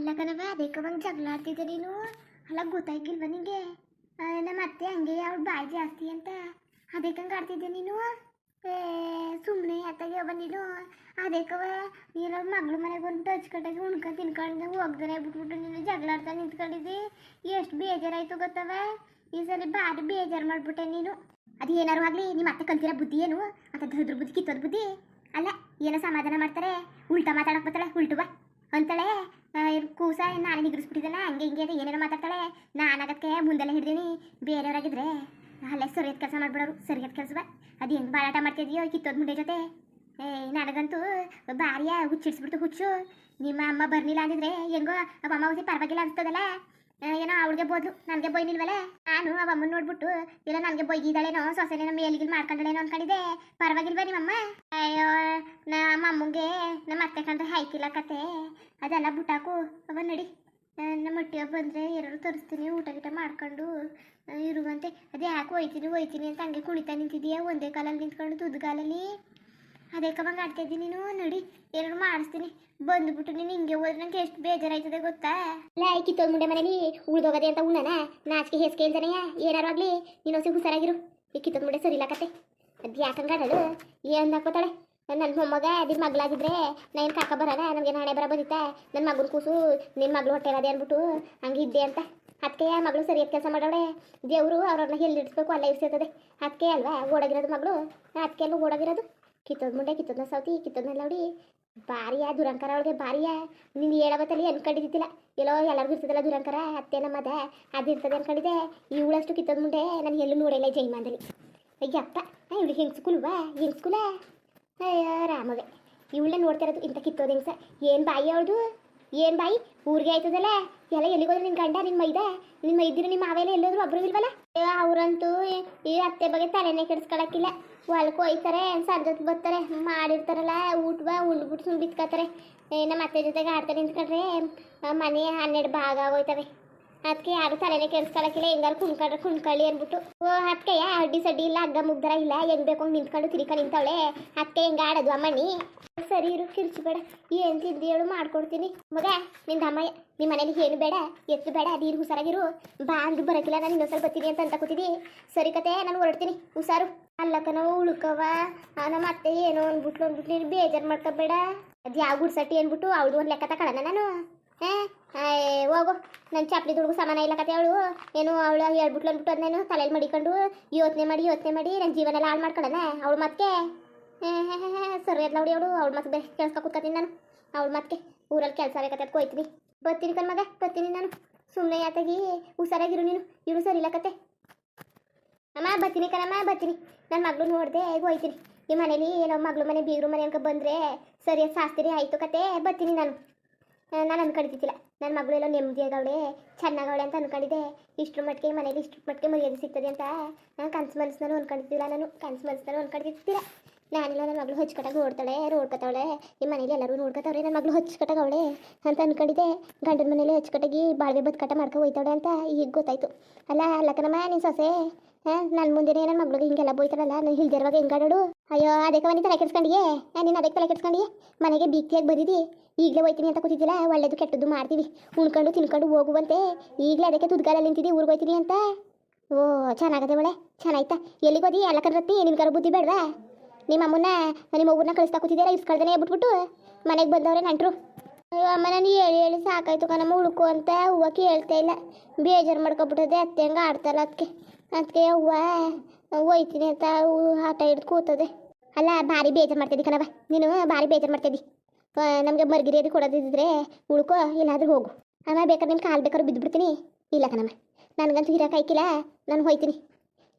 ಅಲ್ಲ ಕಣವ ಅದಕ್ಕೆ ಬಂದು ಜಗಳ ಆಡ್ತಿದ್ದೆ ನೀನು? ಅಲ್ಲ ಗೊತ್ತಾಗಿಲ್ವ ನಿಂಗೆ? ನಮ್ಮ ಅತ್ತೆ ಹಂಗೆ ಅವ್ಳು ಬಾಯಿ ಜಾಸ್ತಿ ಅಂತ. ಅದಕ್ಕೆ ಹಂಗೆ ಆಡ್ತಿದ್ದೆ ನೀನು? ಏ ಸುಮ್ಮನೆ ಅತ್ತಾಗ ನೀನು? ಅದಕ್ಕವ ನೀನು ಮಗಳ ಮನೆಗೆ ಬಂದು ಹಚ್ಕಟ್ಟಾಗಿ ಉಣ್ಕೊಂಡು ತಿನ್ಕೊಂಡು ಹೋಗ್ದಾನೆ ಬಿಟ್ಬಿಟ್ಟು ನೀನು, ಜಗಳ ಆಡ್ತಾ ನಿಂತ್ಕೊಂಡಿದ್ದಿ? ಎಷ್ಟು ಬೇಜಾರಾಯ್ತು ಗೊತ್ತವ ಈ ಸಲ ಭಾರಿ ಬೇಜಾರು ಮಾಡ್ಬಿಟ್ಟೆ ನೀನು. ಅದು ಏನಾರು ಆಗಲಿ ನಿಮ್ಮ ಅತ್ತೆ ಕಲ್ತಿರೋ ಬುದ್ಧಿ ಏನು? ಅಂತ ಧದ್ರ ಬುದ್ಧಿ, ಕಿತ್ತೋದ್ ಬುದ್ಧಿ? ಅಲ್ಲ, ಏನೋ ಸಮಾಧಾನ ಮಾಡ್ತಾರೆ? ಉಲ್ಟಾ ಮಾತಾಡಕ್ಕೆ ಬರ್ತಾಳೆ ಉಲ್ಟು ಬಾ. ಅಂತಾಳೆ ಕೂಸ ನಾನು ನಿಗ್ರಿಸ್ಬಿಟ್ಟಿದ್ದಲ್ಲ ಹಂಗೆ ಹಿಂಗೆ ಅದು ಏನೇನೋ ಮಾತಾಡ್ತಾಳೆ. ನಾನು ಅದಕ್ಕೆ ಮುಂದೆಲ್ಲ ಹಿಡ್ದೀನಿ. ಬೇರೆಯವರಾಗಿದ್ರೆ ಅಲ್ಲೇ ಸರಿಯಾದ ಕೆಲಸ ಮಾಡ್ಬಿಡೋರು, ಸರಿಯಾದ ಕೆಲಸ ಬಾ. ಅದು ಹೆಂಗೆ ಬಾಳಾಟ ಮಾಡ್ತಿದ್ಯೋ ಕಿತ್ತೋದ್ ಮುಂದೆ ಜೊತೆ. ಏ, ನನಗಂತೂ ಭಾರಿಯ ಹುಚ್ಚಿಡ್ಸ್ಬಿಡ್ತು ಹುಚ್ಚು. ನಿಮ್ಮ ಅಮ್ಮ ಬರ್ಲಿಲ್ಲ ಅಂದಿದ್ರೆ ಹೆಂಗೋ ಅಮ್ಮ ಹೋಗಿ ಪರವಾಗಿಲ್ಲ ಅನ್ಸ್ತದಲ್ಲ. ಏನೋ ಅವಳಿಗೆ ಬೋದ್ಲು, ನನಗೆ ಬೈನಿಲ್ವಲ್ಲ ನಾನು ಅವ ನೋಡ್ಬಿಟ್ಟು, ಇಲ್ಲ ನನಗೆ ಬೈಗಿದ್ದಾಳೇನೋ ಸೊಸೆನೇನೋ ಮೇಲಿಗಿಲ್ ಮಾಡ್ಕೊಂಡಳೇನೋ ಅನ್ಕೊಂಡಿದ್ದೆ. ಪರವಾಗಿಲ್ವ ನಿಮ್ಮಮ್ಮ? ಅಯ್ಯೋ, ನಮ್ಮ ಅಮ್ಮಂಗೆ ನಮ್ಮ ಅತ್ತೆ ಕಂಡ್ರೆ ಹಾಯ್ಕಿಲ್ಲ ಕತೆ. ಅದೆಲ್ಲ ಬುಟಾಕು ಅವ ನಡಿ. ನಮ್ಮ ಮೊಟ್ಟೆ ಬಂದರೆ ಎರಡು ತರಿಸ್ತೀನಿ, ಊಟ ಗೀಟ ಮಾಡ್ಕೊಂಡು ಇರುವಂತೆ. ಅದೇ ಯಾಕೆ ಹೋಯ್ತೀನಿ ಒಯ್ತೀನಿ ಅಂತ ಹಂಗೆ ಕುಳಿತಾ ನಿಂತಿದ್ದೀಯ? ಒಂದೇ ಕಾಲಲ್ಲಿ ನಿಂತ್ಕೊಂಡು ತುದ್ಗಾಲಲ್ಲಿ ಅದೇ ಕಮ್ಮ ಆಡ್ತಾ ಇದ್ದೀನಿ ನೀನು, ನೋಡಿ ಏನಾದ್ರು ಮಾಡಿಸ್ತೀನಿ ಬಂದ್ಬಿಟ್ಟು ನೀನು ಹಿಂಗೆ ಹೋದ್ರೆ ನಂಗೆ ಎಷ್ಟು ಬೇಜಾರಾಯ್ತದೆ ಗೊತ್ತಾ? ಲೈಕ್ ಮುಂಡೆ ಮನೇಲಿ ಉಳ್ದೋಗದೆ ಅಂತ ಉಣ್ಣನ? ನಾಚಿಕೆ ಹೆಸ್ಕೆ ಇಲ್ದನೆಯ ಏನಾರು ಆಗ್ಲಿ, ನೀನು ಹೊಸ ಹುಷಾರಾಗಿರು. ಈ ಕಿತ್ತೋದ್ ಮುಂಡೆ ಸರಿ ಇಲ್ಲಕತ್ತೆ ಕತೆ. ಅದು ಆಡೋಳು ಏನು ಹಾಕೋತಾಳೆ ನನ್ನ ಮೊಮ್ಮಗ ಅದಿನ ಮಗಳಾಗಿದ್ರೆ ನಾನು ಕಾಕ ಬರೋಣ ನನಗೆ ನಾಳೆ ಬರ ಬಂದಿತ್ತ ನನ್ನ ಮಗನ ಕೂಸು ನಿನ್ನ ಮಗಳು ಹೊಟ್ಟೆ ಅದೇ ಅಂದ್ಬಿಟ್ಟು ಹಂಗೆ ಇದ್ದೆ ಅಂತ. ಅದಕ್ಕೆ ಮಗಳು ಸರಿಯಾದ ಕೆಲಸ ಮಾಡೋಳೆ ದೇವರು ಅವ್ರನ್ನ ಎಲ್ಲಿ ಇಡಿಸ್ಬೇಕು ಅಲ್ಲೇ ಇರ್ಸಿರ್ತದೆ ಅದಕ್ಕೆ ಅಲ್ವಾ ಓಡಾಗಿರೋದು ಮಗಳು? ಅದಕ್ಕೆ ಅಲ್ವಾ ಓಡಾಗಿರೋದು? ಕಿತ್ತೋದ್ ಮುಂಡೆ ಕಿತ್ತೋದ್ನ ಸೌತಿ ಕಿತ್ತೋದ್ನೆಲ್ಲ ಲೌಡಿ. ಭಾರಿಯ ದುರಂಕಾರ ಅವಳಿಗೆ ಭಾರಿಯ. ನೀನು ಹೇಳಬತ್ತಲ್ಲಿ ಅನ್ಕೊಂಡಿದ್ದಿಲ್ಲ ಎಲ್ಲೋ ಎಲ್ಲರಿಗೂ ಇರ್ತದಲ್ಲ ದುರಂಕಾರ. ಅತ್ತೆ ನಮ್ಮದ ಅದು ಇರ್ತದೆ ಅನ್ಕೊಂಡಿದ್ದೆ ಇವಳಷ್ಟು ಕಿತ್ತೋದ್ ಮುಂಡೆ ನಾನು ಎಲ್ಲೂ ನೋಡಿಲ್ಲ ಜೈಮಾನದಲ್ಲಿ ಅಯ್ಯಪ್ಪ ಇವಳು ಹೆಂಗ್ಸ್ಕೂಲ್ವಾ? ಹೆಂಗ್ಸ್ಕೂಲ? ಅಯ್ಯೋ ರಾಮವೇ. ಇವಳನ್ನ ನೋಡ್ತಾ ಇರೋದು ಇಂಥ ಕಿತ್ತೋದು ಹೆಂಗ್ಸ. ಏನು ಬಾಯಿ ಅವಳದು? ಏನು ಬಾಯಿ? ಊರಿಗೆ ಆಯ್ತದಲ್ಲ. ಎಲ್ಲ ಎಲ್ಲಿಗೋದ್ರೆ ನಿನ್ನ ಗಂಡ ನಿನ್ನ ಮೈದ? ನಿಮ್ಮ ಮೈದಿರು ನಿಮ್ಮ ಮಾವೆಲ್ಲ ಎಲ್ಲೋದ್ರು ಒಬ್ರು ಇಲ್ವಲ್ಲ? ಅವರಂತೂ ಈ ಅತ್ತೆ ಬಗ್ಗೆ ತಲೆನೇ ಕೆಡಿಸ್ಕೊಳಕ್ಕಿಲ್ಲ. ಹೊಲಕ್ಕೆ ಹೋಯ್ತಾರೆ ಸಂಜೆ ಹೊತ್ತು ಬರ್ತಾರೆ, ಮಾಡಿರ್ತಾರಲ್ಲ ಊಟವ ಉಂಡ್ಬಿಟ್ಟು ಸುಮ್ಮನೆ ಬಿತ್ಕೋತಾರೆ. ನಮ್ಮ ಅತ್ತೆ ಜೊತೆಗೆ ಆಡ್ತಾರೆ ನಿಂತ್ಕೊಂಡ್ರೆ ಮನೆ ಹನ್ನೆರಡು ಭಾಗ ಆಗೋಯ್ತವೆ. ಅದಕ್ಕೆ ಯಾರು ತಲೆನೇ ಕೆಡಿಸ್ಕೊಳಕ್ಕಿಲ್ಲ ಹೆಂಗಾರು ಕುಣ್ಕೊಂಡ್ರೆ ಕುಣ್ಕೊಳ್ಳಿ ಅಂದ್ಬಿಟ್ಟು. ಓ ಅದಕ್ಕೆ ಅಡ್ಡಿ ಸಡ್ಡಿ ಇಲ್ಲ ಹಗ್ಗ ಮುಗ್ದರ ಇಲ್ಲ ಹೆಂಗ್ ಬೇಕು ನಿಂತ್ಕೊಂಡು ತಿರ್ಕ ನಿಂತವಳೆ. ಅದಕ್ಕೆ ಹೆಂಗೆ ಆಡೋದು ಅಮ್ಮಣ್ಣಿ? ಸರಿ ಇರು ಕಿರ್ಚಬೇಡ ಏನು ತಿಂದು ಹೇಳು ಮಾಡ್ಕೊಡ್ತೀನಿ. ಮಗ ನಿಂದ ಅಮ್ಮಯ್ಯ ನಿಮ್ಮ ಮನೇಲಿ ಏನು ಬೇಡ? ಎತ್ತು ಬೇಡ ನೀರು ಹುಷಾರಾಗಿರು. ಬಾ ಅಂದು ಬರಕಿಲ್ಲ ನಾನು ಇನ್ನೊಂದ್ಸಲ ಬರ್ತೀನಿ ಅಂತ ಅಂತ ಕೂತಿದ್ದಿ ಸರಿ ಕತೆ ನಾನು ಹೊರಡ್ತೀನಿ. ಹುಷಾರು. ಅಲ್ಲಕ್ಕ ನಾವು ಉಳ್ಕವ ಆ, ನಮ್ಮ ಅತ್ತೆ ಏನೋ ಅಂದ್ಬಿಟ್ಲು ಅಂದ್ಬಿಟ್ಟು ನೀನು ಬೇಜಾರು ಮಾಡ್ಕೋಬೇಡ. ಅದು ಯಾವ ಗುಡ್ಸಟ್ಟಿ ಅಂದ್ಬಿಟ್ಟು ಅವಳು ಒಂದು ಲೆಕ್ಕ ತಗೊಳ್ಳೋಣ ನಾನು. ಹೋಗು ನನ್ನ ಚಪ್ಪಲಿ ದುಡ್ಗು ಸಮಾನ ಇಲ್ಲ ಕತೆ ಅವಳು. ಏನು ಅವಳು ಹೇಳ್ಬಿಟ್ಲು ಅಂದ್ಬಿಟ್ಟು ಅದನ್ನೇನು ತಲೆಯಲ್ಲಿ ಮಡಿಕೊಂಡು ಯೋಚನೆ ಮಾಡಿ ಯೋಚನೆ ಮಾಡಿ ನನ್ನ ಜೀವನ ಎಲ್ಲ ಹಾಳು ಮಾಡ್ಕೊಳ್ಳೋಣ ಅವಳು ಮತ್ತೆ ಸರಿ ಅದ್ಲ ಅವಳು ಅವಳು. ಅವಳು ಮತ್ತೆ ಬೇರೆ ಕೇಳಿಸ್ಕೊ ಕೂತ್ಕೊತೀನಿ ನಾನು. ಅವಳು ಮತ್ತೆ ಊರಲ್ಲಿ ಕೆಲಸ ಬೇಕತ್ತೆ ಅದಕ್ಕೆ ಹೋಯ್ತೀನಿ. ಬರ್ತೀನಿ ಕಣ್ ಮಗ, ಬರ್ತೀನಿ ನಾನು. ಸುಮ್ಮನೆ ಯಾತಾಗಿ ಹುಷಾರಾಗಿರು ನೀನು. ಇರು ಸರಿ ಇಲ್ಲ ಕತೆ. ಅಮ್ಮ, ಬರ್ತೀನಿ ಕಣಮ್ಮ ಬರ್ತೀನಿ. ನನ್ನ ಮಗಳು ನೋಡಿದೆ ಹೇಗೆ ಹೋಯ್ತೀನಿ. ಈ ಮನೇಲಿ ಏನೋ ಮಗಳು ಮನೆ, ಬೀಗರು ಮನೆ ಅನ್ಕೊ ಬಂದರೆ ಸರಿಯಾದ ಸಾಸ್ತಿರಿ, ಆಯಿತು ಕತೆ. ಬರ್ತೀನಿ ನಾನು. ನಾನು ಅನ್ಕೊಂಡಿದ್ದಿಲ್ಲ ನನ್ನ ಮಗಳು ಎಲ್ಲ ನೆಮ್ಮದಿಯಾಗವಳೆ ಚೆನ್ನಾಗವಳೆ ಅಂತ ಅನ್ಕೊಂಡಿದ್ದೆ. ಇಷ್ಟ್ರ ಮಟ್ಟಿಗೆ ಮನೇಲಿ ಇಷ್ಟ್ರ ಮಟ್ಟಿಗೆ ಮರ್ಯಾದೆ ಸಿಗ್ತದೆ ಅಂತ ನಾನು ಕನ್ಸು ಮನಸ್ಸಿನಲ್ಲೂ ಅನ್ಕೊಂಡಿದ್ದಿಲ್ಲ ನಾನು ಕನ್ಸು ಮನಸ್ಸಿನಲ್ಲೂ ಅನ್ಕೊಂಡಿದ್ದಿಲ್ಲ ನಾನೆಲ್ಲ ನನ್ನ ಮಗಳು ಹೊಚ್ಕಟ್ಟಾಗ ನೋಡ್ತಾಳೆ ನೋಡ್ಕೊತಾವಳೆ. ನಿಮ್ಮ ಮನೇಲಿ ಎಲ್ಲರೂ ನೋಡ್ಕೊತಾವ್ರೆ ನನ್ನ ಮಗಳು ಹೊಚ್ಕಟ್ಟಾಗವಳೆ ಅಂತ ಅನ್ಕೊಂಡಿದ್ದೆ. ಗಂಡನ ಮನೇಲಿ ಹೊಚ್ಕಟ್ಟಾಗಿ ಬಾಳ್ವೆ ಬದ್ಕಟ ಮಾಡ್ಕೊ ಹೋಯ್ತಾವಳೆ ಅಂತ ಈಗ ಗೊತ್ತಾಯ್ತು. ಅಲ್ಲ ಅಲ್ಲಕ್ಕನಮ್ಮ ನೀನು ಸೊಸೆ, ಹಾಂ ನನ್ನ ಮುಂದೆನೇ ನನ್ನ ಮಗಳಿಗೆ ಹಿಂಗೆಲ್ಲ ಬೋಯ್ತಾರಲ್ಲ ನಾನು ಹಿಂಗಿರುವಾಗ ಹೆಂಗಾಡೋಡು ಅಯ್ಯೋ ಅದಕ್ಕೆ ಮನೆ ತಲೆ ಕೆಡ್ಸ್ಕೊಂಡಿಯೇ? ನೀನು ಅದಕ್ಕೆ ತಲೆ ಕೆಡ್ಸ್ಕೊಂಡಿಯೇ? ಮನೆಗೆ ಬೀಕ್ತಿಯಾಗಿ ಬಂದಿದ್ದಿ ಈಗಲೇ ಹೋಯ್ತೀನಿ ಅಂತ ಕೂತಿದ್ದಿಲ್ಲ ಒಳ್ಳೇದು ಕೆಟ್ಟದ್ದು ಮಾಡ್ತೀವಿ. ಉಣ್ಕೊಂಡು ತಿನ್ಕೊಂಡು ಹೋಗುವಂತೆ. ಈಗಲೇ ಅದಕ್ಕೆ ತುದ್ಗಾಲಲ್ಲಿ ನಿಂತಿದ್ದಿ ಊರಿಗೆ ಹೋಯ್ತೀನಿ ಅಂತ. ಓ, ಚೆನ್ನಾಗದೆ ಒಳ್ಳೆ. ಎಲ್ಲಿಗೆ ಹೋದಿ? ಎಲ್ಲ ಕರ್ರತ್ತಿ ನಿನ್ಗಾರ ಬುದ್ಧಿ ಬೇಡವಾ? ನಿಮ್ಮ ಅಮ್ಮನ್ನ, ನಿಮ್ಮ ಊರನ್ನ ಕಳಿಸ್ತಾ ಕೂತಿದ್ದೀರಾ? ಇಸ್ಕೊಳ್ದೇನೆ ಬಿಟ್ಬಿಟ್ಟು? ಮನೆಗೆ ಬಂದವ್ರೆ ನಂಟ್ರು. ಅಯ್ಯೋ ಅಮ್ಮ ನಾನು ಹೇಳಿ ಹೇಳಿ ಸಾಕಾಯ್ತು ಕಣಮ್ಮ. ಹುಡುಕು ಅಂತ ಹೂವಕ್ಕೆ ಕೇಳ್ತಾ ಇಲ್ಲ. ಬೇಜಾರು ಮಾಡ್ಕೊಬಿಟ್ಟದೆ. ಅತ್ತೆ ಹಂಗೆ ಆಡ್ತಾರಲ್ಲ ಅದಕ್ಕೆ ಅದಕ್ಕೆ ಹೂವ ಹೋಯ್ತೀನಿ ಅಂತ ಹೂವು ಆಟ ಹಿಡ್ದು ಕೂತದೆ. ಅಲ್ಲ, ಭಾರಿ ಬೇಜಾರು ಮಾಡ್ತಿದ್ದಿ ಕಣವ ನೀನು ಭಾರಿ ಬೇಜಾರು ಮಾಡ್ತಿದ್ದಿ. ನಮಗೆ ಮರ್ಗಿರಿಯದು ಕೊಡೋದಿದ್ರೆ ಉಳ್ಕೋ, ಇಲ್ಲಾದ್ರೂ ಹೋಗು. ಅಮ್ಮ, ಬೇಕಾದ್ರೆ ನಿಮ್ಗೆ ಕಾಲು ಬೇಕಾದ್ರೂ ಬಿದ್ದುಬಿಡ್ತೀನಿ. ಇಲ್ಲ ಕಣಮ್ಮ, ನನಗಂತೂ ಇರೋಕೆ ಹಾಕಿಲ್ಲ ನಾನು ಹೋಯ್ತೀನಿ.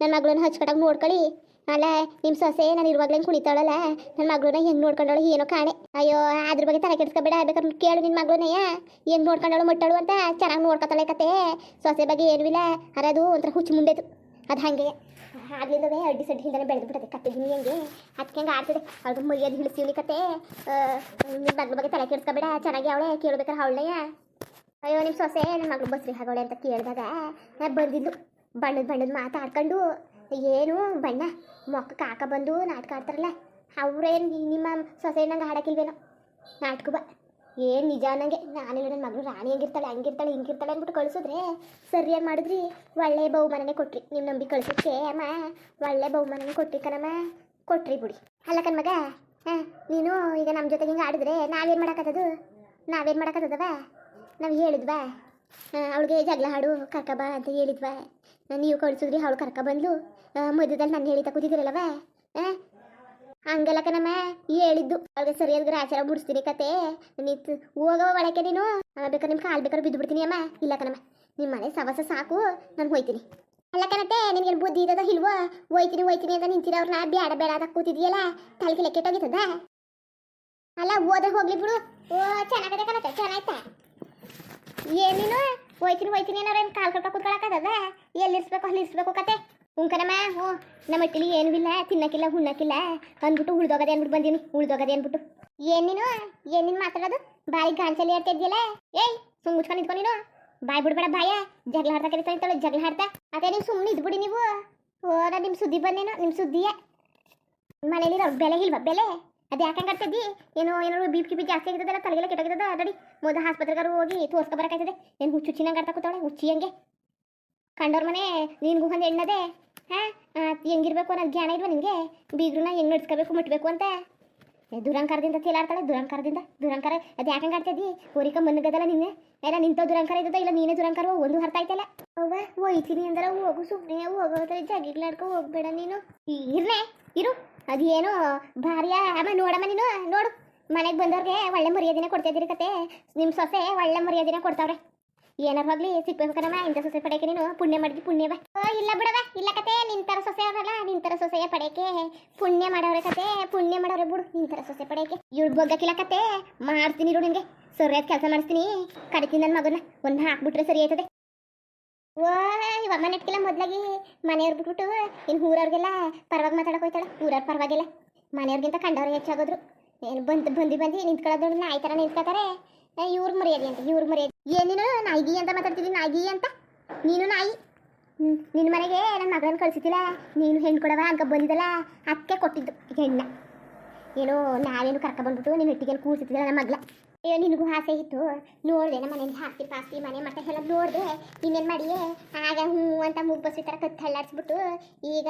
ನನ್ನ ಮಗಳನ್ನ ಹಚ್ಕಟಾಗ ನೋಡ್ಕೊಳ್ಳಿ. ಅಲ್ಲ ನಿಮ್ಮ ಸೊಸೆ ನಾನು ಇರುವಾಗಲೇ ಕುಣಿತಾಳಲ್ಲ ನನ್ನ ಮಗಳನ್ನ ಹೆಂಗೆ ನೋಡ್ಕೊಂಡಾಳು ಏನೋ ಕಾಣೆ. ಅಯ್ಯೋ, ಅದ್ರ ಬಗ್ಗೆ ತಲೆ ಕೆಡಿಸ್ಕೊಬೇಡ, ಬೇಕಾದ್ರೆ ಕೇಳು ನಿನ್ನ ಮಗಳನ್ನಯ್ಯ ಹೆಂಗೆ ನೋಡ್ಕೊಂಡಾಳು ಮಟ್ಟಾಳು ಅಂತ ಚೆನ್ನಾಗಿ ನೋಡ್ಕೊತಾಳೆ ಕತೆ. ಸೊಸೆ ಬಗ್ಗೆ ಏನೂ ಇಲ್ಲ, ಅರದು ಒಂಥರ ಹುಚ್ಚು ಮುಂಡೆದು. ಅದು ಹಾಗೆ ಆಗ್ಲಿಲ್ಲವೇ ಅಡ್ಡಿ ಸಡ್ಡಿ ಹಿಂದೆ ಬೆಳೆದು ಬಿಟ್ಟದೆ ಕತ್ತೆ ಗಿನಿ ಹಂಗೆ? ಅದಕ್ಕೆ ಹೆಂಗೆ ಆಡ್ತದೆ? ಅವ್ರಿಗೆ ಮುರಿಯೋದು ಹಿಡಿಸ್ತೀವಿ ಕತೆ ನಿಮ್ಮ ಮಗಳ ಬಗ್ಗೆ ತಲೆ ಕೆಡಿಸ್ಕೊಬೇಡ. ಚೆನ್ನಾಗಿ ಅವಳೆ ಕೇಳ್ಬೇಕಾರೆ ಅವಳೆಯ ಅಯ್ಯೋ ನಿಮ್ಮ ಸೊಸೆ ನನ್ನ ಮಗಳು ಬಸ್ರಿ ಹಾಗವಳೆ ಅಂತ ಕೇಳಿದಾಗ ಬಂದಿದ್ದು ಬಣ್ಣದ ಬಣ್ಣದ ಮಾತಾಡ್ಕೊಂಡು, ಏನು ಬಣ್ಣ, ಮೊಕ್ಕ ಕಾಕ ಬಂದು ನಾಟಕ ಆಡ್ತಾರಲ್ಲ, ಅವ್ರೇನು ನಿಮ್ಮ ಸೊಸೆ ನಂಗೆ ಆಡೋಕ್ಕಿಲ್ವೇನೋ ನಾಟಕ ಬಾ ಏನು ನಿಜ ಅನ್ನಂಗೆ? ನಾನೆಲ್ಲ ನನ್ನ ಮಗಳು ರಾಣಿ ಹೆಂಗಿರ್ತಾಳೆ, ಹಂಗಿರ್ತಾಳೆ, ಹಿಂಗಿರ್ತಾಳೆ ಅಂದ್ಬಿಟ್ಟು ಕಳಿಸಿದ್ರೆ ಸರಿಯಾಗಿ ಮಾಡಿದ್ರಿ. ಒಳ್ಳೆ ಬಹುಮಾನನೇ ಕೊಟ್ರಿ ನಿಮ್ಮ ನಂಬಿ ಕಳ್ಸಕ್ಕೆ ಅಮ್ಮ. ಒಳ್ಳೆ ಬಹುಮಾನನೇ ಕೊಟ್ರಿ ಕಣಮ್ಮ. ಕೊಟ್ರಿ ಬಿಡಿ. ಅಲ್ಲ ಕಣ್ಮಗ, ಹಾಂ, ನೀನು ಈಗ ನಮ್ಮ ಜೊತೆಗೆ ಹಿಂಗೆ ಆಡಿದ್ರೆ ನಾವೇನು ಮಾಡೋಕ್ಕತ್ತದು ನಾವೇನು ಮಾಡೋಕ್ಕತ್ತದವ ನಾವು ಹೇಳಿದ್ವಾ? ಅವಳಿಗೆ ಜಗಳ ಹಾಡು ಕರ್ಕಬ ಅಂತ ಹೇಳಿದ್ವಾ? ನೀವು ಕಳಿಸಿದ್ರಿ, ಅವಳು ಕರ್ಕ ಬಂದ್ಲು? ಮಧ್ಯದಲ್ಲಿ ನಾನು ಹೇಳಿದ ಕೂತಿದ್ದೀರಲ್ಲವ? ಹಾಂ ಹಂಗಲ್ಲ ಕಣಮ್ಮ ಹೇಳಿದ್ದು. ಅವ್ರಿಗೆ ಸರಿಯಾದ ಗ್ರಾಚಾರ ಬಿಡಿಸ್ತೀನಿ ಕತೆ. ನಿಂತು ಹೋಗವ ಒಳಕ್ಕೆ ನೀನು. ಬೇಕಾದ್ರೆ ನಿಮ್ಗೆ ಕಾಲು ಬೇಕಾದ್ರೆ ಬಿದ್ದು ಬಿಡ್ತೀನಿ ಅಮ್ಮ. ಇಲ್ಲ ಕಣಮ್ಮ ನಿಮ್ಮ ಮನೆ ಸವಸ ಸಾಕು, ನಾನು ಹೋಯ್ತೀನಿ. ಅಲ್ಲ ಕಣತೆ ನಿನಗೆ ಬುದ್ಧಿ ಇದ್ದದ ಇಲ್ವೋ? ಹೋಯ್ತೀನಿ ಹೋಯ್ತೀನಿ ಅಂತ ನಿಂತಿರ ಅವ್ರನ್ನ ಬೇಡ ಬೇಡ ಅಂತ ಕೂತಿದ್ಯಲ್ಲ ತಲೆಗೆ ಲೆಕ್ಕೆಟ್ಟೋಗಿತ್ತದ ಅಲ್ಲ ಓದ ಹೋಗ್ಲಿ ಬಿಡು. ಓ, ಚೆನ್ನಾಗದೆ ಕಣತೆ ಚೆನ್ನಾಯ್ತಾ? ಏನೇನು ಹೋಯ್ತೀನಿ ಹೋಯ್ತೀನಿ ಏನಾರೇನು ಕಾಲು ಕಟ್ಟ ಕೂತ್ಕೊಳಕ್ಕದ ಎಲ್ಲಿರ್ಸ್ಬೇಕು ಅಲ್ಲಿ ಇರ್ಸ್ಬೇಕು ಕತೆ. ಉಂಕನಮ್ಮ ಹ್ಞೂ. ನಮ್ಮ ಅಟ್ಟಿಲಿ ಏನೂ ಇಲ್ಲ, ತಿನ್ನಕ್ಕಿಲ್ಲ ಹುಣ್ಣಕ್ಕಿಲ್ಲ ಅಂದ್ಬಿಟ್ಟು ಉಳ್ದೋಗದೆ ಅಂದ್ಬಿಟ್ಟು ಬಂದೀನಿ, ಉಳ್ದೋಗದೆ ಅಂದ್ಬಿಟ್ಟು. ಏನ್ ನೀನು? ಏನ್ ನೀನು ಮಾತಾಡೋದು? ಬಾಯಿ ಗಾಂಚಲಿ ಆಡ್ತಾ ಇದೆಯಲ್ಲ ಏಯ್, ಸುಮ್ ಮುಚ್ಕೊಂಡು ನಿಂತ್ಕೊ ನೀನು. ಬಾಯ್ ಬಿಡ್ಬೇಡ ಬಾಯ. ಜಗಳ ಹಾಡ್ತಾ ಕರಿತಾ ಇರ್ತಾಳೆ ಜಗಳ ಹಾಡ್ತಾ ಅದೇ ನೀವು ಸುಮ್ಮನೆ ಇದ್ಬಿಡಿ ನೀವು. ಓ ನಾನು ನಿಮ್ಮ ಸುದ್ದಿ ಬಂದೇನೋ ನಿಮ್ಮ ಸುದ್ದಿಯೇ. ಮನೇಲಿ ಬೆಲೆ ಇಲ್ವಾ, ಬೆಲೆ? ಅದು ಯಾಕೆ ಕಟ್ತಿದ್ದಿ ಏನೋ ಏನೋ ಬಿ ಪಿ ಬಿ ಜಾಸ್ತಿ ಆಗಿದ್ದಲ್ಲ ತಲೆಗೆಲ್ಲ ಕೆಟ್ಟೋಗಿದ್ದದ ನೋಡಿ ಮೊದಲು ಆಸ್ಪತ್ರೆಗಾರು ಹೋಗಿ ತೋರ್ಸ್ಕೊ ಬರಕಾಯ್ತದೆ ಏನು ಹುಚ್ಚು ಚಿನ್ನಾಗಿ ಆಡ್ತಾ ಕೂತಾಳೆ, ಹುಚ್ಚಿ ಹಂಗೆ. ಕಂಡವ್ರ ಮನೆ ನಿನ್ಗೂ ಒಂದು ಎಣ್ಣದೆ, ಹಾಂ? ಹೆಂಗಿರ್ಬೇಕು ಅನ್ನೋದು ಜ್ಞಾನ ಇಲ್ವಾ ನಿನಗೆ ಬೀಗ್ರನ್ನ ಹೆಂಗ್ ನಡ್ಸ್ಕೋಬೇಕು, ಮುಟ್ಬೇಕು ಅಂತ? ದುರಂಕಾರದಿಂದ ತೇಲಾಡ್ತಾಳೆ, ದುರಂಕಾರದಿಂದ, ದುರಂಕಾರ. ಅದು ಯಾಕೆ ಹಂಗೆ ಆಡ್ತಿದ್ದಿ? ಹೋರಿಕ ಮನ್ಗದಲ್ಲ ನಿನ್ನೆ. ಎಲ್ಲ ನಿಂತ ದುರಂಕಾರ ಇದ್ದದ ಇಲ್ಲ ನೀನೇ ದುರಂಕಾರ? ಒಂದು ಅರ್ಥ ಆಯ್ತಲ್ಲ? ಹೋಯ್ತೀನಿ ಅಂದ್ರೆ ಹೋಗು ಸುಮ್ಮನೆ ಹೋಗೋದ್ರೆ ಜಗಿಗ್ಲಾಡ್ಕೊ ಹೋಗ್ಬೇಡ ನೀನು. ಇರ್ನೆ ಇರು. ಅದೇನು ಭಾರ್ಯ, ಅಮ್ಮ, ನೋಡಮ್ಮ ನೀನು, ನೋಡು. ಮನೆಗೆ ಬಂದವ್ರಿಗೆ ಒಳ್ಳೆ ಮರ್ಯಾದೆನೇ ಕೊಡ್ತಾ ಇದ್ದೀರಿ ಕತೆ. ನಿಮ್ಮ ಸೊಸೆ ಒಳ್ಳೆ ಮರ್ಯಾದೆನೇ ಕೊಡ್ತಾವ್ರೆ. ಏನಾರು ಹೋಗ್ಲಿ ಇಂಥ ಸೊಸೆ ಪಡೆಯಕ್ಕೆ ನೀನು? ಪುಣ್ಯ ಮಾಡಿದ್ವಿ ಪುಣ್ಯವ ಇಲ್ಲ ಬಿಡವ ಇಲ್ಲ ಕತೆ, ನಿಂತರ ಸೊಸೆ ಅವರಲ್ಲ, ನಿಂತರ ಸೊಸೆಯ ಪಡೆಯಕ್ಕೆ ಪುಣ್ಯ ಮಾಡೋರೆ ಕತೆ, ಪುಣ್ಯ ಮಾಡೋರೆ ಬಿಡು, ನಿಂತರ ಸೊಸೆ ಪಡೆಯಕ್ಕೆ ಇವ್ಳು ಬೊಗ್ಗಕ್ಕಿಲ್ಲ ಕತೆ, ಮಾಡ್ತೀನಿ ಇರು ನಿನಗೆ. ಸರಿಯಾದ ಕೆಲಸ ಮಾಡಿಸ್ತೀನಿ. ಕಡಿತೀನಿ ನನ್ನ ಮಗನ ಒಂದು ಹಾಕ್ಬಿಟ್ರೆ ಸರಿ ಆಯ್ತದೆ. ಓ, ಇವ ಮನೆ ಇಟ್ಕಿಲ್ಲ ಮೊದ್ಲಾಗಿ. ಮನೆಯವ್ರು ಬಿಟ್ಬಿಟ್ಟು ಇನ್ನು ಊರವ್ರಿಗೆಲ್ಲ ಪರವಾಗಿ ಮಾತಾಡಕ್ ಹೋಯ್ತಾಳೆ. ಊರವ್ರ ಪರವಾಗಿಲ್ಲ. ಮನೆಯವ್ರಿಗಿಂತ ಕಂಡವ್ರಿಗೆ ಹೆಚ್ಚಾಗೋದ್ರು. ಏನು ಬಂದು ಬಂದು ಬಂದು ನಿಂತ್ಕೊಳ್ಳೋದು ನಿಂತ್ಕೊತಾರೆ ನಿಂತ್ಕೋತಾರೆ. ಇವ್ರ ಮರ್ಯಾದೆ ಅಂತ, ಇವ್ರ ಮರ್ಯಾದೆ. ಏನೇನು ನಾಯಿಗಿ ಅಂತ ಮಾತಾಡ್ತಿದ್ದೀನಿ ನಾಯಿಗಿ ಅಂತ? ನೀನು ನಾಯಿ? ನಿನ್ನ ಮನೆಗೆ ನನ್ನ ಮಗನ ಕಳಿಸಿದ್ದಿಲ್ಲ, ನೀನು ಹೆಣ್ಣು ಕೊಡವ ಅನ್ಕ ಬಂದಿದ್ದಲ್ಲ ಅದಕ್ಕೆ ಕೊಟ್ಟಿದ್ದು ಹೆಣ್ಣ. ಏನೋ ನಾವೇನು ಕರ್ಕ ಬಂದ್ಬಿಟ್ಟು ನೀನು ಹಿಟ್ಟಿಗೆಲ್ಲಿ ಕೂರಿಸಿದ್ದಿಲ್ಲ ನಮ್ಮ ಮಗ್ಲ ಅಯ್ಯೋ ನಿನಗೂ ಆಸೆ ಇತ್ತು. ನೋಡಿದೆ ನಮ್ಮ ಮನೇಲಿ ಹಾಸ್ತಿ ಪಾಸ್ತಿ ಮನೆ ಮಟ್ಟ ಎಲ್ಲ ನೋಡಿದೆ, ಇನ್ನೇನು ಮಾಡಿಯೇ? ಆಗ ಹ್ಞೂ ಅಂತ ಮುಗ್ ತರ ಥರ ಈಗ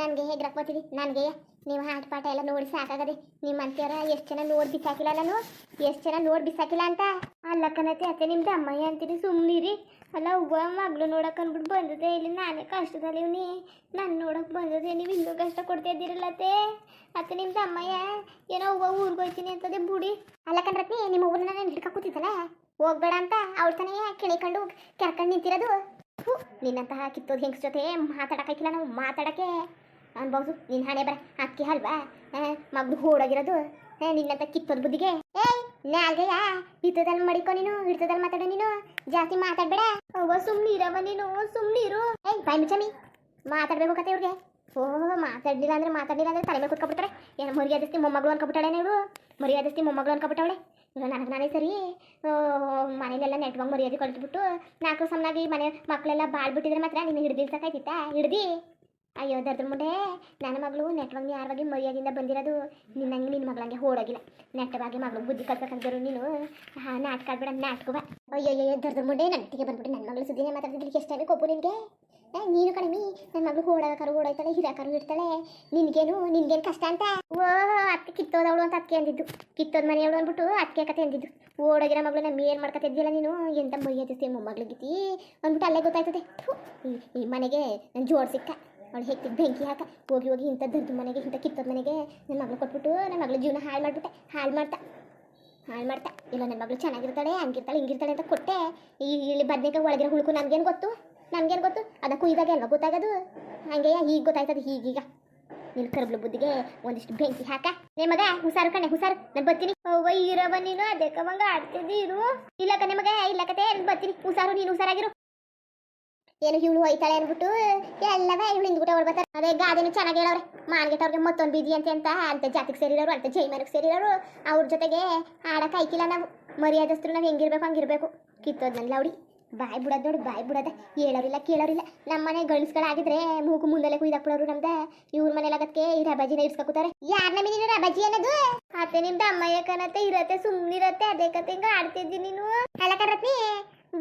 ನನಗೆ ಹೆಗ್ರಕ್ ಬರ್ತೀವಿ ನನಗೆ ನೀವು ಹಾಟ್ ಪಾಠ ಎಲ್ಲ ನೋಡಿ ಸಾಕಾಗದೆ ನಿಮ್ಮ ಅಂತೀರ ಎಷ್ಟು ಜನ ನೋಡಿ ಬಿಸಾಕಿಲ್ಲ ನಾನು? ಎಷ್ಟು ಜನ ನೋಡಿ ಬಿಸಾಕಿಲ್ಲ ಅಂತ? ಅಲ್ಲ ಕನತೆ, ಅತ್ತೆ ನಿಮ್ದು ಅಮ್ಮಯ್ಯ ಅಂತೀರಿ ಸುಮ್ಮನಿರಿ ಅಲ್ಲ ಒಬ್ಬ ಮಗಳು ನೋಡಕ್ಕೆ ಅಂದ್ಬಿಟ್ಟು ಬಂದದೆ ಇಲ್ಲಿ ನಾನೇ ಕಷ್ಟದಲ್ಲಿ ಇವ್ನಿ. ನಾನು ನೋಡಕ್ಕೆ ಬಂದದೆ ನೀವು ಇನ್ನೂ ಕಷ್ಟ ಕೊಡ್ತಾ ಇದ್ದೀರಲ್ಲ ಅತ್ತೆ? ಅತ್ತೆ ನಿಮ್ದು ಅಮ್ಮಯ್ಯ, ಏನೋ ಒಬ್ಬ ಊರಿಗೆ ಹೋಯ್ತೀನಿ ಅಂತದೆ ಬುಡಿ. ಅಲ್ಲ ಕಣ್ರತ್ನಿ ನಿಮ್ಮ ಊರನ್ನ ನಾನು ಹಿಡ್ಕ ಕೂತಿದ್ದಲ್ಲ? ಹೋಗ್ಬೇಡ ಅಂತ ಅವ್ರ ತಾನೇ ಕೆಳಿಕೊಂಡು ಕೆರ್ಕೊಂಡು ನಿಂತಿರೋದು. ನಿನ್ನಂತಹ ಕಿತ್ತೋದು ಹೆಂಗ್ಸ್ ಜೊತೆ ಮಾತಾಡಕ್ಕಾಗಿಲ್ಲ ನಾವು ಮಾತಾಡಕ್ಕೆ. ಅನ್ಬೋದು. ನಿನ್ನ ಹಣೆ ಬರ ಅಕ್ಕಿ ಹಲ್ವಾ? ಮಗಳು ಓಡೋಗಿರೋದು ಆ, ನಿನ್ನಂತ ಕಿತ್ತೋದ್ ಬುದ್ಧಿಗೆ? ಏಯ್ ನಾಲ್ಗೆಯ ಹಿತ್ತದಲ್ಲಿ ಮಡಿಕೋ ನೀನು ಹಿಡ್ತದಲ್ಲಿ ಮಾತಾಡೋ ನೀನು ಜಾಸ್ತಿ ಮಾತಾಡ್ಬೇಡ. ಅವ್ವ ಸುಮ್ನಿರವ ನೀನು ಸುಮ್ನಿರು. ಏಯ್ ಬಾಯ್ ಮುಚ್ಚಮಿ ಮಾತಾಡ್ಬೇಕು ಕತೆ ಇವ್ರಿಗೆ. ಓಹ್ ಮಾತಾಡ್ಲಿಲ್ಲ ಅಂದ್ರೆ ಮಾತಾಡ್ಲಿಲ್ಲ ಅಂದ್ರೆ ತಲೆ ಮೇಲೆ ಕುತ್ಕೊಬಿಡ್ತಾರೆ. ಏನು ಮರ್ಯಾದಸ್ತಿ ಮೊಮ್ಮಗಳು ಅನ್ಕೊಬಿಟ್ಟಾಳೆ ನೀವು? ಮರ್ಯಾದಸ್ತಿ ಮೊಮ್ಮಗಳು ಅನ್ಕೊಬಿಟ್ಟವಳೆ? ನನಗೆ ನಾನೇ ಸರಿ? ಮನೇಲೆಲ್ಲ ನೆಟ್ವಂಗ್ ಮರ್ಯಾದೆ ಕಳ್ಸ್ಬಿಟ್ಟು ನಾಲ್ಕು ಸಮನಾಗಿ ಮನೆ ಮಕ್ಕಳೆಲ್ಲ ಬಾಳ್ಬಿಟ್ಟಿದ್ರೆ ಮಾತ್ರ ನಿನ್ನ ಹಿಡ್ದಿಲ್ಸಕ್ಕಾಯ್ತಿತ್ತಾ ಹಿಡ್ದಿ? ಅಯ್ಯೋ, ದರ್ದ್ರ ಮುಂಡೆ ನನ್ನ ಮಗಳು ನೆಟ್ವಂಗ್ ಯಾರವಾಗಿ ಮರ್ಯಾದಿಂದ ಬಂದಿರೋದು. ನಿನ್ನಂಗೆ ನಿನ್ನ ಮಗಳಂಗೆ ಹೋಡೋಗಿಲ್ಲ ನೆಟ್ಟವಾಗಿ ಮಗಳು ಬುದ್ಧಿ ಕಲ್ಸಕ್ಕಂದರು ನೀನು. ಹಾ, ನಾಟಕ ಆಡ್ಬೇಡ ನಾಟಕವ ಅಯ್ಯೋ ಅಯ್ಯೋ ದರ್ದ್ರ ಮುಂಡೆ ನಟ್ಟಿಗೆ ಬಂದ್ಬಿಟ್ಟು ನನ್ನ ಮಗಳು ಸುದ್ದಿನೇ ಮಾತಾಡ್ತಿದ್ಲಿಕ್ಕೆ ಎಷ್ಟು ಕೊಬ್ಬು ನಿನಗೆ? ನೀನು ಕಡಿಮೆ ನನ್ನ ಮಗಳು ಓಡೋಕಾರು ಓಡೋಯ್ತಾಳೆ ಹಿರಾಕಾರು ಇಡ್ತಾಳೆ ನಿನಗೇನು ನಿನಗೇನು ಕಷ್ಟ ಅಂತ? ಓ ಅತ್ತೆ ಕಿತ್ತೋದವಳು ಅಂತ ಅದಕ್ಕೆ ಅಂದಿದ್ದು. ಕಿತ್ತೋದ ಮನೆಯವಳು ಅಂದ್ಬಿಟ್ಟು ಅದಕ್ಕೆ ಕತೆ ಅಂದಿದ್ದು. ಓಡೋಗಿರೋ ಮಗಳು ನಮ್ಮ ಏನು ಮಾಡ್ಕೊತಿದ್ದಿಲ್ಲ ನೀನು? ಎಂತ ಮರ್ಯಾದೆ ಮೊಮ್ಮಗಳಿಗಿತಿ ಅಂದ್ಬಿಟ್ಟು ಅಲ್ಲೇ ಗೊತ್ತಾಯ್ತದೆ. ಈ ಮನೆಗೆ ನನ್ನ ಜೋಡ್ ಸಿಕ್ಕ. ಅವಳು ಹೇಗೆ ಬೆಂಕಿ ಹಾಕ, ಹೋಗಿ ಹೋಗಿ ಇಂಥ ದರ್ದು ಮನೆಗೆ ಇಂಥ ಕಿತ್ತದ ಮನೆಗೆ ನನ್ನ ಮಗಳು ಕೊಟ್ಬಿಟ್ಟು ನನ್ನ ಮಗಳ ಜೀವನ ಹಾಳು ಮಾಡ್ಬಿಟ್ಟೆ, ಹಾಳು ಮಾಡ್ತಾ ಹಾಳು ಮಾಡ್ತಾ. ಇಲ್ಲ ನನ್ನ ಮಗಳು ಚೆನ್ನಾಗಿರ್ತಾಳೆ, ಹಂಗಿರ್ತಾಳೆ, ಹಿಂಗಿರ್ತಾಳೆ ಅಂತ ಕೊಟ್ಟೆ. ಈ ಇಲ್ಲಿ ಬದ್ನೇಕಾಯಿ ಒಳಗಿರೋ ಹುಳುಕು ನನಗೇನು ಗೊತ್ತು? ನನಗೇನು ಗೊತ್ತು? ಅದಕ್ಕೆ ಕುಯ್ದಾಗ ಅಲ್ವಾ ಗೊತ್ತಾಗೋದು? ಹಂಗೆ ಈಗ ಗೊತ್ತಾಯ್ತದ, ಹೀಗೀಗ. ನೀನು ಕರ್ಬಲು ಬುದ್ಧಿಗೆ ಒಂದಿಷ್ಟು ಬೆಂಕಿ ಹಾಕ. ನೇ ಮಗ, ಹುಷಾರು ಕಣೆ, ಹುಷಾರು. ನಾನು ಬರ್ತೀನಿ. ಅವ್ವ ಇರವ ನೀನು ಅದಕ್ಕೆ ಮಂಗ ಆಡ್ತಿದ್ದೀರು ಇಲ್ಲ ಕಣೆ ಮಗ, ಇಲ್ಲ ಕತೆ, ಬರ್ತೀನಿ. ಹುಷಾರು, ನೀನು ಹುಷಾರಾಗಿರು. ಏನು ಇವಳು ಹೋಯ್ತಾಳೆ ಅನ್ಬಿಟ್ಟು ಎಲ್ಲವೇ ಇವಳು ಹಿಂದ್ಬಿಟ್ಟು ಅವ್ರು ಬರ್ತಾರೆ. ಅದೇ ಗಾದೆನು ಚೆನ್ನಾಗಿ ಹೇಳವ್ರೆ ಮಾನ್ಗೆಟ್ಟವ್ರಿಗೆ ಮತ್ತೊಂದು ಬೀದಿ ಅಂತ ಅಂತ ಅಂತ ಜಾತಿಗೆ ಸೇರಿರೋರು, ಅಂತ ಜೈಮನಕ್ಕೆ ಸೇರಿರೋರು, ಅವ್ರ ಜೊತೆಗೆ ಆಡಕ್ಕೆ ಐಕಿಲ್ಲ ನಾವು. ಮರ್ಯಾದಸ್ತರು ನಾವು ಹೆಂಗಿರ್ಬೇಕು, ಹಂಗಿರ್ಬೇಕು. ಕಿತ್ತೋದ್ನಲ್ಲ ಅವಡಿ ಬಾಯ್ ಬಿಡೋದು ನೋಡು, ಬಾಯ್ ಬಿಡೋದ. ಹೇಳೋರಿಲ್ಲ, ಕೇಳೋರಿಲ್ಲ. ನಮ್ಮ ಮನೆ ಗಳಿಸ್ಗಳಾಗಿದ್ರೆ ಮೂಗು ಮುಂದಲೆ ಕುಯ್ದಾಕ್ಬಿಡೋರು ನಮ್ದ. ಇವ್ರ ಮನೇಲಿ ಆಗಕ್ಕೆ ಈ ರಬಾಜಿನ ಇಡ್ಸ್ಕೊತಾರೆ ಯಾರ ನಮಗೆ ನೀನು ರಬಾಜಿ ಅನ್ನೋದು? ಅತ್ತೆ ನಿಮ್ದು ಅಮ್ಮಯ್ಯ ಕನತ್ತೆ ಇರತ್ತೆ ಸುಮ್ಮನಿರತ್ತೆ ಅದೇ ಕತೆ ಹಿಂಗ ಆಡ್ತಿದ್ದಿ ನೀನು. ಅಲ್ಲ ಕರತ್ನಿ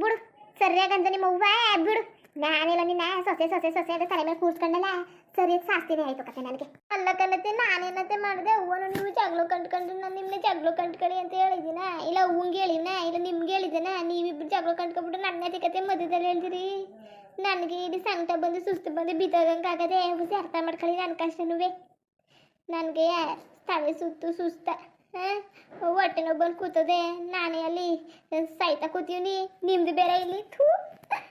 ಬಿಡು ಸರಿಯಾಗಂತ ನಿಮ್ಮ ಅವ್ವ, ಬಿಡು. ನಾನೆಲ್ಲ ನಿನ್ನ ಸೊಸೆ ಸೊಸೆ ಸೊಸೆ ಅಂತ ತಲೆ ಮೇಲೆ ಕೂರ್ಸ್ಕೊಂಡಲ್ಲ, ಸರಿ ಶಾಸ್ತಿನೇ ಆಯ್ತು ಕತೆ ನನಗೆ. ಅಲ್ಲ ಕಣತೆ ನಾನೇನತ್ತೆ ಮಾಡಿದೆ? ಅವ್ವನು ನೀವು ಜಗಳ ಕಂಡ್ಕೊಂಡು ನಾನು ನಿಮ್ಮನ್ನ ಜಗಳ ಕಂಡ್ಕೊಳ್ಳಿ ಅಂತ ಹೇಳಿದಿನ ಇಲ್ಲ ಅವ್ವಂಗೆ ಹೇಳಿನ ಇಲ್ಲ ನಿಮ್ಗೆ ಹೇಳಿದೆನ ನೀವಿಬ್ರು ಜಗಳ ಕಂಡ್ಕೊಬಿಟ್ಟು ನನ್ನ ಕತೆ ಮಧ್ಯದಲ್ಲಿ ಹೇಳ್ತೀರಿ? ನನಗೆ ಇಲ್ಲಿ ಸಂಕಟ ಬಂದು, ಸುಸ್ತು ಬಂದು ಬಿದ್ದೋಗಂಗೆ ಆಗದೆ, ಹುಸಿ ಅರ್ಥ ಮಾಡ್ಕೊಳ್ಳಿ ನನ್ನ ಕಷ್ಟನೂ ನನಗೆ ತಲೆ ಸುತ್ತು, ಸುಸ್ತ ಹೊಟ್ಟೆ ನೋವು ಬಂದು ಕೂತದೆ. ನಾನೇ ಅಲ್ಲಿ ಸಾಯ್ತಾ ಕೂತೀವಿ ನಿಮ್ದು ಬೇರೆ ಇಲ್ಲಿ? ಥೂ.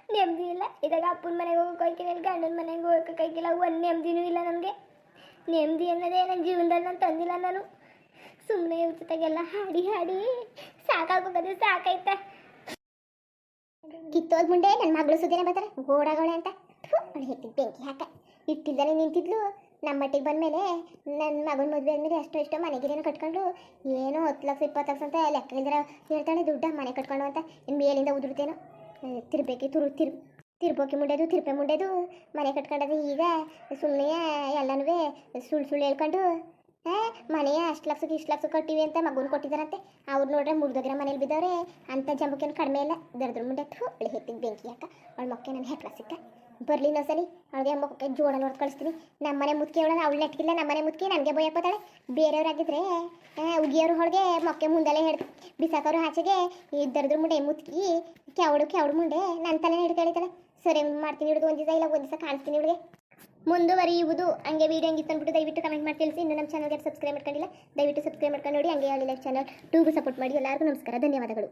ನೆಮ್ಮದಿ ಇಲ್ಲ. ಇದಾಗ ಅಪ್ಪನ ಮನೆಗೆ ಹೋಗಕ್ಕೆ ಇಲ್ಲ ಗಂಡನ ಮನೆಗೆ ಹೋಗೋಕೆ ಹೋಯ್ಕಿಲ್ಲ ಒಂದು ನೆಮ್ಮದಿನೂ ಇಲ್ಲ ನನಗೆ. ನೆಮ್ಮದಿ ಅನ್ನೋದೇ ನನ್ನ ಜೀವನದಲ್ಲಿ ನಾನು ತಂದಿಲ್ಲ ನಾನು. ಸುಮ್ಮನೆ ಇರ್ತಿದ್ದಾಗೆಲ್ಲ ಹಾಡಿ ಹಾಡಿ ಸಾಕಾಗೋಗದೆ ಸಾಕಾಯ್ತ. ಕಿತ್ತೋದ್ ಮುಂಡೆ ನನ್ನ ಮಗಳು ಸುದ್ದಿನ ಬರ್ತಾರೆ, ಗೋಡಾಗೋಳೆ ಅಂತ. ಅವಳು ಬೆಂಕಿ ಹಾಕ. ಇಟ್ಟಿದ್ದಾನೆ ನಿಂತಿದ್ಲು. ನಮ್ಮ ಮಟ್ಟಿಗೆ ಬಂದಮೇಲೆ ನನ್ನ ಮಗನ ಮದುವೆ ಆದಮೇಲೆ ಅಷ್ಟು ಇಷ್ಟೋ ಮನೆಗಿರೇನು ಕಟ್ಕೊಂಡು ಏನೋ ಹತ್ತು ಲಕ್ಷ, ಇಪ್ಪತ್ತು ಲಕ್ಷ ಅಂತ ಲೆಕ್ಕ ಇಲ್ದಿರ ಹೇಳ್ತಾಳೆ, ದುಡ್ಡ ಮನೆ ಕಟ್ಕೊಂಡು ಅಂತ, ಮೇಲಿಂದ ಉದುರ್ತೇನೋ ತಿರ್ಬೇಕಿ, ತುರು, ತಿರ್, ತಿರ್ಬೋಕಿ ಮುಂಡೆದು, ತಿರ್ಪೆ ಮುಂಡೆದು, ಮನೆ ಕಟ್ಕೊಂಡದು ಈಗ ಸುಮ್ಮನೆ ಎಲ್ಲನೂ ಸುಳ್ಳು ಸುಳ್ಳು ಹೇಳ್ಕೊಂಡು ಮನೆಯ ಅಷ್ಟು ಲಕ್ಷಕ್ಕೆ ಇಷ್ಟು ಲಕ್ಷ ಕೊಟ್ಟಿವಿ ಅಂತ ಮಗುನ ಕೊಟ್ಟಿದ್ದಾರಂತೆ ಅವ್ರು ನೋಡ್ರೆ ಮುಗ್ದೋಗಿರೋ ಮನೇಲಿ ಬಿದ್ದವ್ರೆ, ಅಂತ ಜಂಬಕ್ಕೇನು ಕಡಿಮೆ ಇಲ್ಲ. ದರ್ದ್ರ ಮುಂಡೆ ಅವಳು ಹೆತ್ತಿಗೆ ಬೆಂಕಿ ಹಾಕ, ಅವಳ ಮೊಕ್ಕೆ ನನ್ನ ಹೆಕ್ಲ ಸಿಕ್ಕ ಸರಿ. ಅದೇ ಅವಳಿಗೆ ಮೊಕ್ಕೆ ಜೋಡ ನೋಡ್ ಕಳಿಸ್ತೀನಿ. ನಮ್ಮ ಮನೆ ಮುತ್ಕಿ ಅವಳ ನೆಟ್ಕಿಲ್ಲ ನಮ್ಮ ಮನೆ ಮುತ್ಕಿ, ನನಗೆ ಬೈಯಕ್ಕೋತಾಳೆ ಬೇರೆಯವ್ರಾಗಿದ್ರೆ ಉಗಿಯೋರು ಹೊಳಗೆ ಮೊಕ್ಕೆ ಮುಂದಲೇ ಹಿಡ್ದು ಬಿಸಾಕೋರು ಆಚೆಗೆ ಇದ್ದರದ್ರ ದರ್ದ್ರ ಮುಂಡೆ ಮುತ್ಕಿ ಕೆವಡು ಕೆವಡು ಮುಂಡೆ ನನ್ನ ತಲೆ ಹಿಡ್ಕೊಳಿತಾಳೆ. ಸರಿ ಮಾಡ್ತೀನಿ ಹಿಡಿದು ಒಂದು ದಿವಸ ಇಲ್ಲ, ಒಂದು ದಿವಸ ಕಾಣಿಸ್ತೀನಿ ಇವಳಿಗೆ. ಮುಂದುವರಿಯುವುದು ಹಂಗೆ ವೀಡಿಯೋ ಹಂಗೆ ಅಂದ್ಬಿಟ್ಟು ದಯವಿಟ್ಟು ಕಮೆಂಟ್ ಮಾಡಿ ತಿಳಿಸಿ. ಇನ್ನು ನಮ್ಮ ಚಾನಲ್ಗೆ ಸಬ್ಸ್ಕ್ರೈಬ್ ಮಾಡ್ಕೊಂಡಿಲ್ಲ, ದಯವಿಟ್ಟು ಸಬ್ಸ್ಕ್ರೈಬ್ ಮಾಡ್ಕೊಂಡು ನೋಡಿ, ಹಂಗೆ ಹೇಳಿ ಲೈಫ್ ಚಾನಲ್ ಟೂಗೂ ಸಪೋರ್ಟ್ ಮಾಡಿ. ಎಲ್ಲರಿಗೂ ನಮಸ್ಕಾರ, ಧನ್ಯವಾದಗಳು.